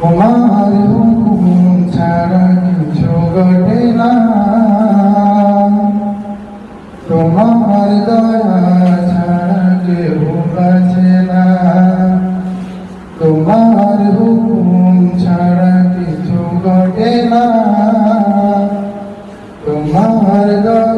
তোমার হুকুম ছাড়া কিছু ঘটে না। তোমার দয়া ছাড়া কেউ বাঁচে না। তোমার হুকুম ছাড়া কিছু ঘটে না। তোমার দয়া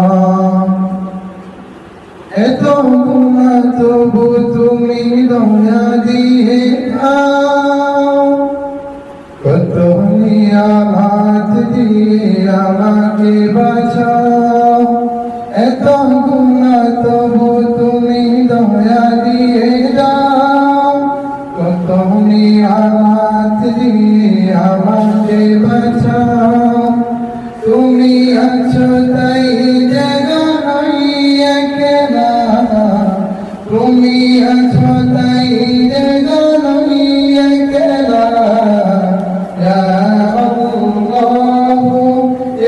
إذا يديه آو فتهني آبات دي آماكي بچاو এতো গুণা তবু তুমি দয়া দিয়ে দাও কত নিয়ামাত দিয়ে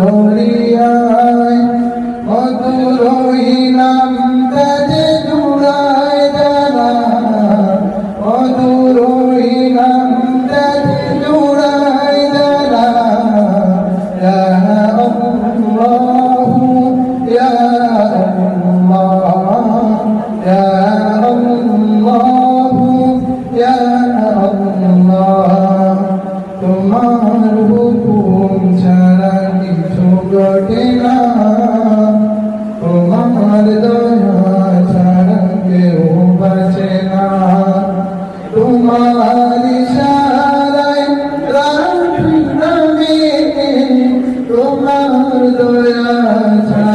Hari তোমার দয়া